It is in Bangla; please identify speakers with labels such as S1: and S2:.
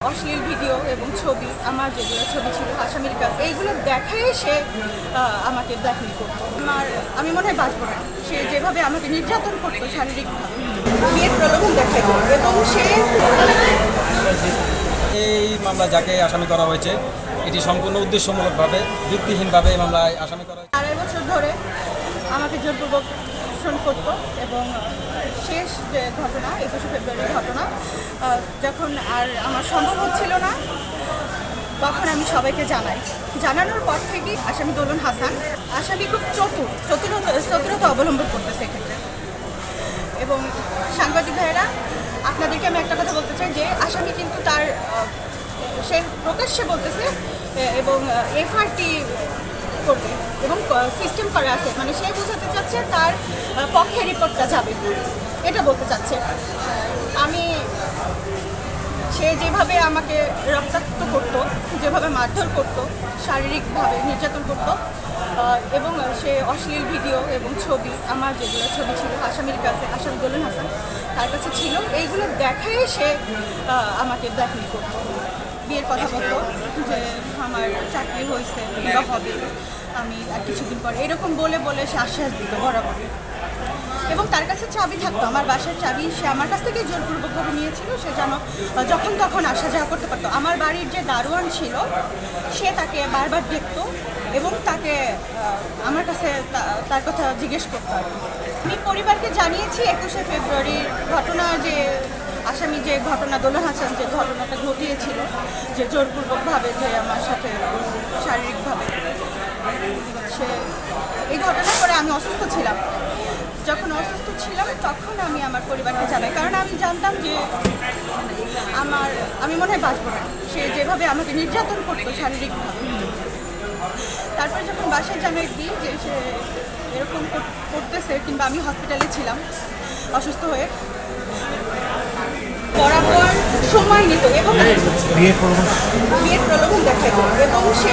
S1: অশ্লীল ভিডিও এবং ছবি আমার যেগুলো ছবি ছিল আসামির কাছে এইগুলো দেখাই সে আমাকে ব্ল্যাকমেল করতো। আমার আমি মনে হয় বাঁচবো না। সে যেভাবে আমাকে নির্যাতন করতো শারীরিকভাবে বিয়ের প্রলোভন দেখাইতো এবং সে
S2: এই মামলা যাকে আসামি করা হয়েছে এটি সম্পূর্ণ উদ্দেশ্যমূলকভাবে ভিত্তিহীনভাবে এই মামলায় আসামি করা হয়েছে।
S1: আড়াই বছর ধরে আমাকে জোরপূর্বক শোষণ করতো এবং শেষ যে ঘটনা একুশে ফেব্রুয়ারির ঘটনা যখন আর আমার সম্ভব হচ্ছিল না, তখন আমি সবাইকে জানাই। জানানোর পর থেকেই আসামি দোলন হাসান। আসামি খুব চতুর, চতুরতা চতুরতা অবলম্বন করতেছে এক্ষেত্রে। এবং সাংবাদিক ভাইয়েরা, আপনাদেরকে আমি একটা কথা বলতে চাই যে, আসামি কিন্তু তার সে প্রকাশ্যে বলতেছে এবং এফআরটি করবে এবং সিস্টেম করা আছে। মানে সে বোঝাতে চাচ্ছে তার পক্ষে রিপোর্টটা যাবে। এটা বলতে চাচ্ছে। সে যেভাবে আমাকে রক্তাক্ত করতো, যেভাবে মারধর করতো, শারীরিকভাবে নির্যাতন করতো এবং সে অশ্লীল ভিডিও এবং ছবি, আমার যেগুলো ছবি ছিল, আসামির কাছে, আসামি দোলন হাসান, তার কাছে ছিল, এইগুলো দেখাই সে আমাকে ব্ল্যাকমেল করতো। বিয়ের কথা বলতো যে, আমার চাকরি হয়েছে বা হবে, আমি আর কিছুদিন পরে, এরকম বলে বলে সে আশ্বাস দিত বরাবর এবং তার কাছে চাবি থাকতো। আমার বাসার চাবি সে আমার কাছ থেকে জোরপূর্বকভাবে নিয়েছিল, সে যেন যখন তখন আসা যাওয়া করতে পারতো। আমার বাড়ির যে দারোয়ান ছিল, সে তাকে বারবার দেখতো এবং তাকে আমার কাছে তার কথা জিজ্ঞেস করতো আমি পরিবারকে জানিয়েছি, একুশে ফেব্রুয়ারির ঘটনা যে, আসামি যে ঘটনা দোলন হাসান যে ঘটনাটা ঘটিয়েছিল, যে জোরপূর্বকভাবে যে আমার সাথে, শারীরিকভাবে সে, এই ঘটনার পরে আমি অসুস্থ ছিলাম। যখন অসুস্থ ছিলাম তখন আমি আমার পরিবারকে জানাই। কারণ আমি জানতাম যে আমার আমি মনে হয় বাঁচবো না। সে যেভাবে আমাকে নির্যাতন করতো শারীরিকভাবে। তারপরে যখন বাসায় জানাই দিই যে সে এরকম করতেছে কিংবা আমি হসপিটালে ছিলাম অসুস্থ হয়ে বরাবর সময় নিত এবং
S3: বিয়ের প্রলোভন
S1: বিয়ের এবং সে